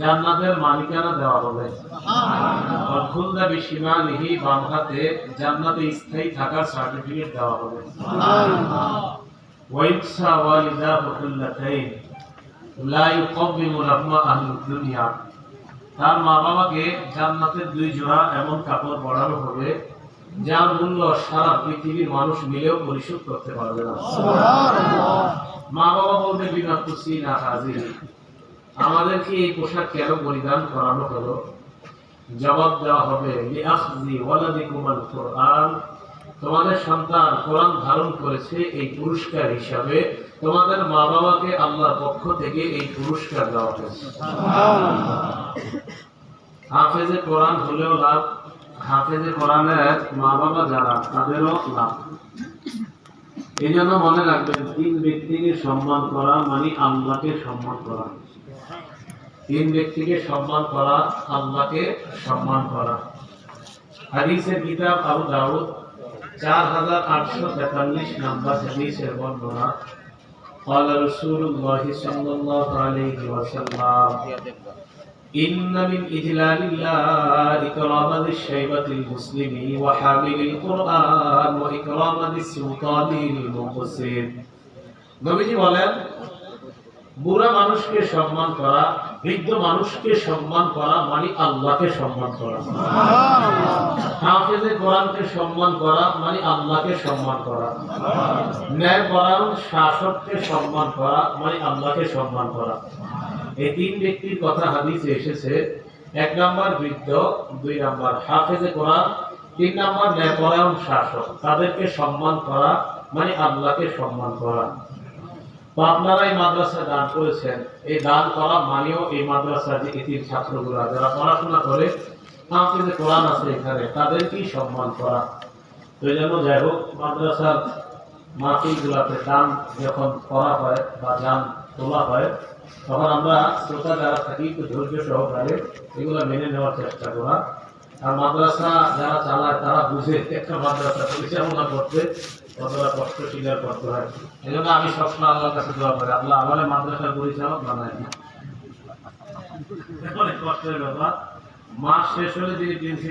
জান্নাতের মালিকানা দেওয়া হবে খুলদা বিশিমালিহি বাম হাতে জান্নাতে স্থায়ী থাকার সার্টিফিকেট দেওয়া হবে ওয়াইসা ওয়ালিদা লা ইউকাব্বিমু লাহুমা আহলুদ দুনিয়া। তার মা বাবাকে জান্নাতের দুই জোড়া এমন কাপড় পরানো হবে যার মূল্য সারা পৃথিবীর মানুষ মিলেও পরিশোধ করতে পারবে না। মা বাবা বলতে বিনা খুশি না হাজির। আমাদেরকে এই পোশাক কেন পরিধান করানো হলো? জবাব দেওয়া হবে তোমাদের সন্তান কোরআন ধারণ করেছে এই পুরস্কার হিসাবে। তোমাদের মা বাবাকে আল্লাহর পক্ষ থেকে এই পুরস্কার দেওয়া হয়েছে। হাফেজে কোরআন হলেও লাভ, হাফেজে কোরআনের মা বাবা যারা, তাদেরও লাভ। এই জন্য মনে রাখবেন তিন ব্যক্তিকে সম্মান করা মানে আল্লাহকে সম্মান করা তিন ব্যক্তিকে সম্মান করা আল্লাহকে সম্মান করা হাদিসের কিতাব আবু দাউদ চার হাজার আটশো তেতাল্লিশ নাম্বার হাদিসের বর্ণনা قال رسول الله صلى الله عليه وسلم إن من إجلال الله إكرام ذي الشيبة المسلم وحامل القرآن وإكرام ذي السلطان المقصر নবীজি বলেন বুড়া মানুষকে সম্মান করা, বৃদ্ধ মানুষকে সম্মান করা মানে আল্লাহকে সম্মান করা। হাফেজে কোরআনকে সম্মান করা মানে আল্লাহকে সম্মান করা। ন্যায় পরায়ণ শাসককে সম্মান করা মানে আল্লাহকে সম্মান করা। এই তিন ব্যক্তির কথা হাদিসে এসেছে। এক নাম্বার বৃদ্ধ, দুই নাম্বার হাফেজে কোরআন, তিন নাম্বার ন্যায়পরায়ণ শাসক। তাদেরকে সম্মান করা মানে আল্লাহকে সম্মান করা। তো আপনারা এই মাদ্রাসায় দান করেছেন। এই দান করা মানেও এই মাদ্রাসার যে ইতির ছাত্রগুলা যারা পড়াশোনা করে হাফেজে কোরআন আছে এখানে, তাদেরকেই সম্মান করা। তো এই জন্য যাই হোক, মাদ্রাসার মাহফিলগুলাতে দান যখন করা হয় বা দান তোলা হয়, তখন আমরা শ্রোতা যারা থাকি, একটু ধৈর্য সহকারে এগুলো মেনে নেওয়ার চেষ্টা করা। আর মাদ্রাসা যারা চালায় বুঝে একটা মাদ্রাসা পরিচালনা করতে, কতটা কষ্ট স্বীকার করতে হয়। এই জন্য আমি সবসময় আল্লাহর কাছে দোয়া করি, আল্লাহ আমার মাদ্রাসার পরিচালক বানায় না অনেক কষ্টের ব্যাপার। মাস শেষ হলে প্রিন্সিপাল